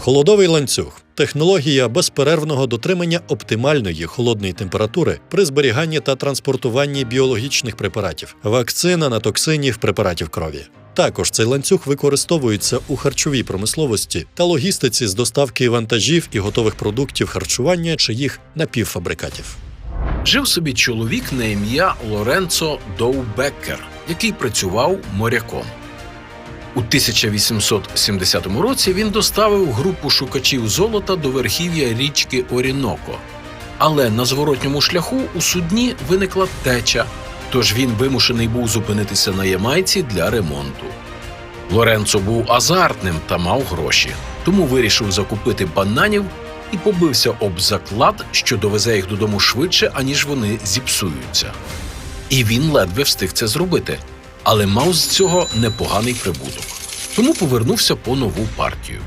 Холодовий ланцюг технологія безперервного дотримання оптимальної холодної температури при зберіганні та транспортуванні біологічних препаратів, вакцин, анатоксинів, препаратів крові. Також цей ланцюг використовується у харчовій промисловості та логістиці з доставки вантажів і готових продуктів харчування чи їх напівфабрикатів. Жив собі чоловік на ім'я Лоренцо Доубеккер, який працював моряком. У 1870 році він доставив групу шукачів золота до верхів'я річки Оріноко. Але на зворотньому шляху у судні виникла теча, тож він вимушений був зупинитися на Ямайці для ремонту. Лоренцо був азартним та мав гроші, тому вирішив закупити бананів і побився об заклад, що довезе їх додому швидше, аніж вони зіпсуються. І він ледве встиг це зробити, але мав з цього непоганий прибуток. Тому повернувся по нову партію.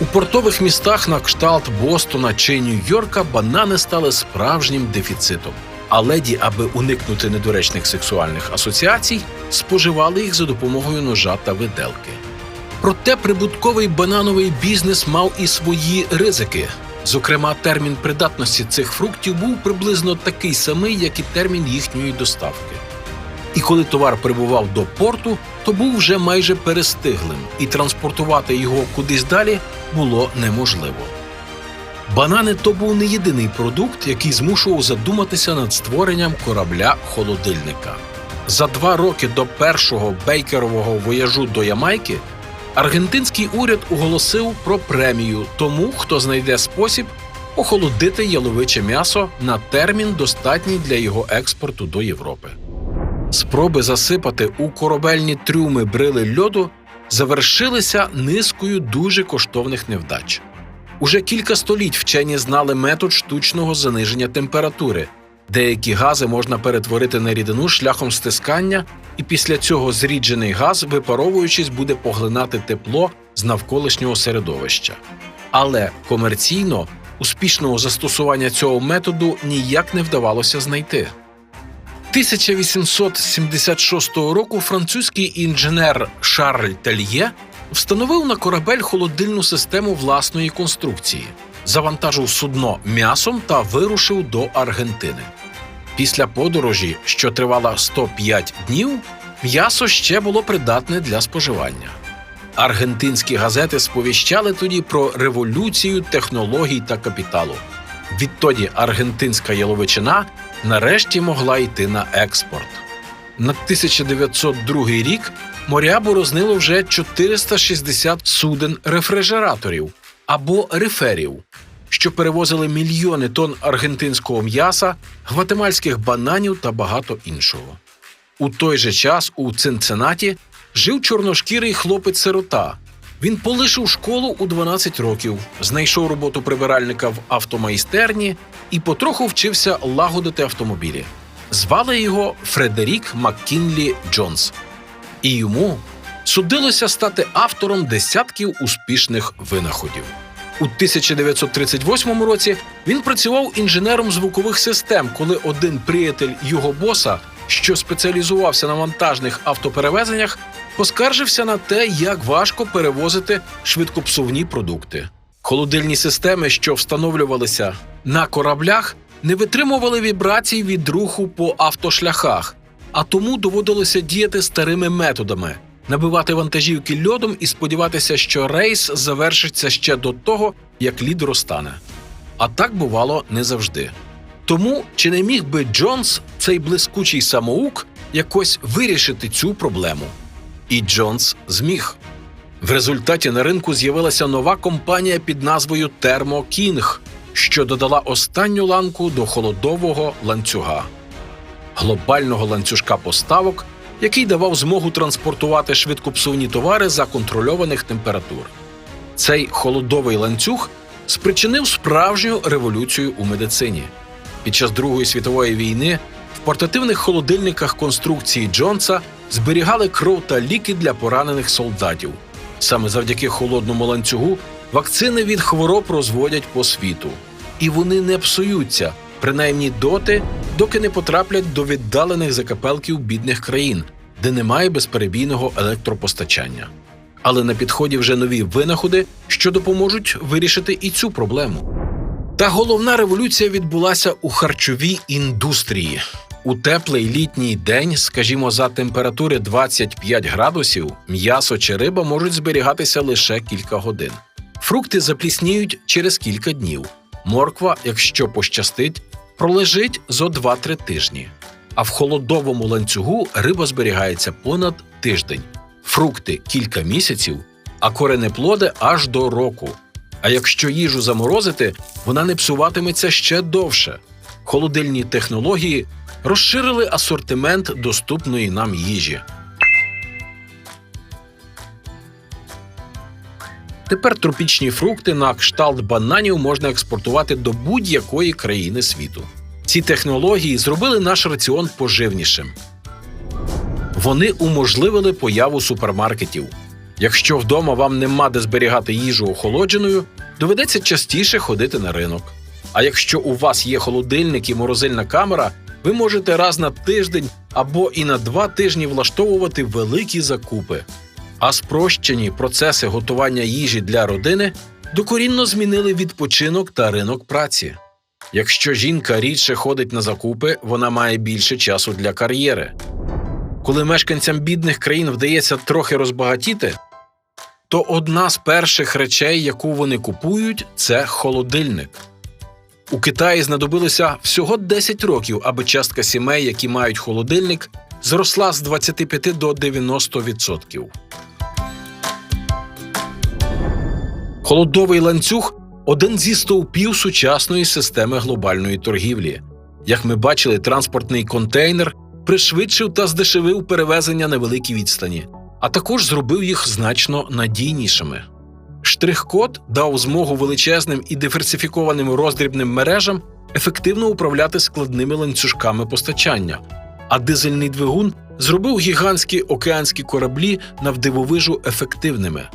У портових містах на кшталт Бостона чи Нью-Йорка банани стали справжнім дефіцитом. А леді, аби уникнути недоречних сексуальних асоціацій, споживали їх за допомогою ножа та виделки. Проте прибутковий банановий бізнес мав і свої ризики. Зокрема, термін придатності цих фруктів був приблизно такий самий, як і термін їхньої доставки. І коли товар прибував до порту, то був вже майже перестиглим, і транспортувати його кудись далі було неможливо. Банани то був не єдиний продукт, який змушував задуматися над створенням корабля холодильника. За два роки до першого бейкерового вояжу до Ямайки аргентинський уряд оголосив про премію тому, хто знайде спосіб охолодити яловиче м'ясо на термін, достатній для його експорту до Європи. Спроби засипати у корабельні трюми брили льоду завершилися низкою дуже коштовних невдач. Уже кілька століть вчені знали метод штучного заниження температури. Деякі гази можна перетворити на рідину шляхом стискання, і після цього зріджений газ, випаровуючись, буде поглинати тепло з навколишнього середовища. Але комерційно успішного застосування цього методу ніяк не вдавалося знайти. 1876 року французький інженер Шарль Тельє встановив на корабель холодильну систему власної конструкції, завантажив судно м'ясом та вирушив до Аргентини. Після подорожі, що тривала 105 днів, м'ясо ще було придатне для споживання. Аргентинські газети сповіщали тоді про революцію технологій та капіталу. Відтоді аргентинська яловичина нарешті могла йти на експорт. На 1902 рік моря борознило вже 460 суден рефрижераторів або риферів, що перевозили мільйони тонн аргентинського м'яса, гватемальських бананів та багато іншого. У той же час у Цинценаті жив чорношкірий хлопець-сирота. Він полишив школу у 12 років, знайшов роботу прибиральника в автомайстерні і потроху вчився лагодити автомобілі. Звали його Фредерік Маккінлі Джонс. І йому судилося стати автором десятків успішних винаходів. У 1938 році він працював інженером звукових систем, коли один приятель його боса, що спеціалізувався на вантажних автоперевезеннях, поскаржився на те, як важко перевозити швидкопсувні продукти. Холодильні системи, що встановлювалися на кораблях, не витримували вібрацій від руху по автошляхах, а тому доводилося діяти старими методами набивати вантажівки льодом і сподіватися, що рейс завершиться ще до того, як лід розтане. А так бувало не завжди. Тому чи не міг би Джонс, цей блискучий самоук, якось вирішити цю проблему? І Джонс зміг. В результаті на ринку з'явилася нова компанія під назвою Thermo King, що додала останню ланку до холодового ланцюга глобального ланцюжка поставок, який давав змогу транспортувати швидкопсувні товари за контрольованих температур. Цей холодовий ланцюг спричинив справжню революцію у медицині. Під час Другої світової війни в портативних холодильниках конструкції Джонса зберігали кров та ліки для поранених солдатів. Саме завдяки холодному ланцюгу вакцини від хвороб розводять по світу. І вони не псуються, принаймні доти, доки не потраплять до віддалених закапелків бідних країн, де немає безперебійного електропостачання. Але на підході вже нові винаходи, що допоможуть вирішити і цю проблему. Та головна революція відбулася у харчовій індустрії. У теплий літній день, скажімо, за температури 25 градусів, м'ясо чи риба можуть зберігатися лише кілька годин. Фрукти заплісніють через кілька днів. Морква, якщо пощастить, пролежить зо 2-3 тижні. А в холодовому ланцюгу риба зберігається понад тиждень, фрукти кілька місяців, а коренеплоди аж до року. А якщо їжу заморозити, вона не псуватиметься ще довше. Холодильні технології розширили асортимент доступної нам їжі. Тепер тропічні фрукти на кшталт бананів можна експортувати до будь-якої країни світу. Ці технології зробили наш раціон поживнішим. Вони уможливили появу супермаркетів. Якщо вдома вам нема де зберігати їжу охолодженою, доведеться частіше ходити на ринок. А якщо у вас є холодильник і морозильна камера, ви можете раз на тиждень або і на два тижні влаштовувати великі закупи. А спрощені процеси готування їжі для родини докорінно змінили відпочинок та ринок праці. Якщо жінка рідше ходить на закупи, вона має більше часу для кар'єри. Коли мешканцям бідних країн вдається трохи розбагатіти, то одна з перших речей, яку вони купують, це холодильник. У Китаї знадобилося всього 10 років, аби частка сімей, які мають холодильник, зросла з 25 до 90%. Холодовий ланцюг один зі стовпів сучасної системи глобальної торгівлі. Як ми бачили, транспортний контейнер пришвидшив та здешевив перевезення на великій відстані, а також зробив їх значно надійнішими. Штрих-код дав змогу величезним і диверсифікованим роздрібним мережам ефективно управляти складними ланцюжками постачання, а дизельний двигун зробив гігантські океанські кораблі навдивовижу ефективними.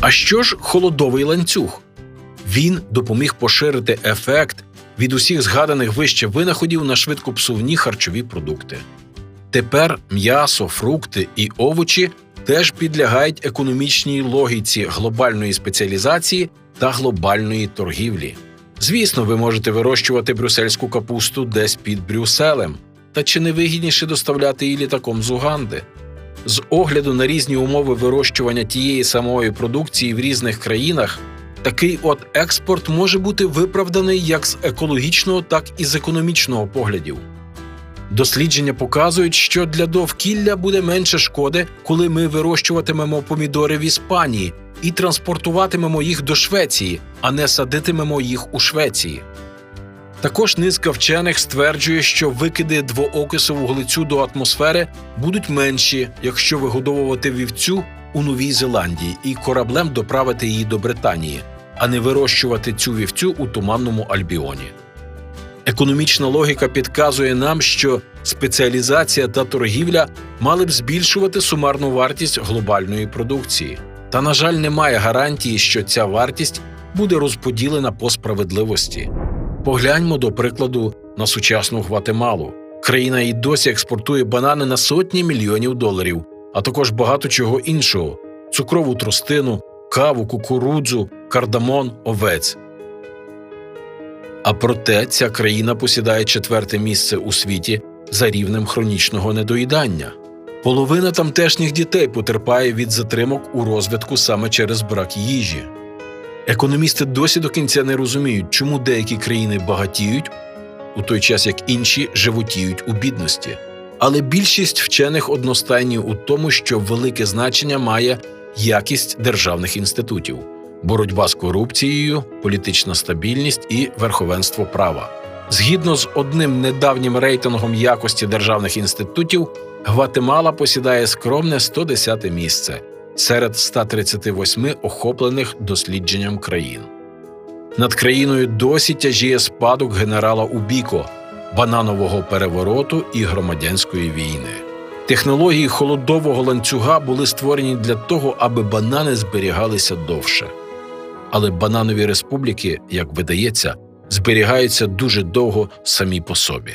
А що ж холодовий ланцюг? Він допоміг поширити ефект від усіх згаданих вище винаходів на швидкопсувні харчові продукти. Тепер м'ясо, фрукти і овочі теж підлягають економічній логіці глобальної спеціалізації та глобальної торгівлі. Звісно, ви можете вирощувати брюссельську капусту десь під Брюсселем, та чи не вигідніше доставляти її літаком з Уганди? З огляду на різні умови вирощування тієї самої продукції в різних країнах, такий от експорт може бути виправданий як з екологічного, так і з економічного поглядів. Дослідження показують, що для довкілля буде менше шкоди, коли ми вирощуватимемо помідори в Іспанії і транспортуватимемо їх до Швеції, а не садитимемо їх у Швеції. Також низка вчених стверджує, що викиди двоокису вуглецю до атмосфери будуть менші, якщо вигодовувати вівцю у Новій Зеландії і кораблем доправити її до Британії, а не вирощувати цю вівцю у туманному Альбіоні. Економічна логіка підказує нам, що спеціалізація та торгівля мали б збільшувати сумарну вартість глобальної продукції. Та, на жаль, немає гарантії, що ця вартість буде розподілена по справедливості. Погляньмо до прикладу на сучасну Гватемалу. Країна і досі експортує банани на сотні мільйонів доларів, а також багато чого іншого: цукрову тростину, каву, кукурудзу, кардамон, овець. А проте ця країна посідає четверте місце у світі за рівнем хронічного недоїдання. Половина тамтешніх дітей потерпає від затримок у розвитку саме через брак їжі. Економісти досі до кінця не розуміють, чому деякі країни багатіють, у той час як інші животіють у бідності. Але більшість вчених одностайні у тому, що велике значення має якість державних інститутів, боротьба з корупцією, політична стабільність і верховенство права. Згідно з одним недавнім рейтингом якості державних інститутів, Гватемала посідає скромне 110 місце, серед 138 охоплених дослідженням країн. Над країною досі тяжіє спадок генерала Убіко, бананового перевороту і громадянської війни. Технології холодового ланцюга були створені для того, аби банани зберігалися довше. Але бананові республіки, як видається, зберігаються дуже довго самі по собі.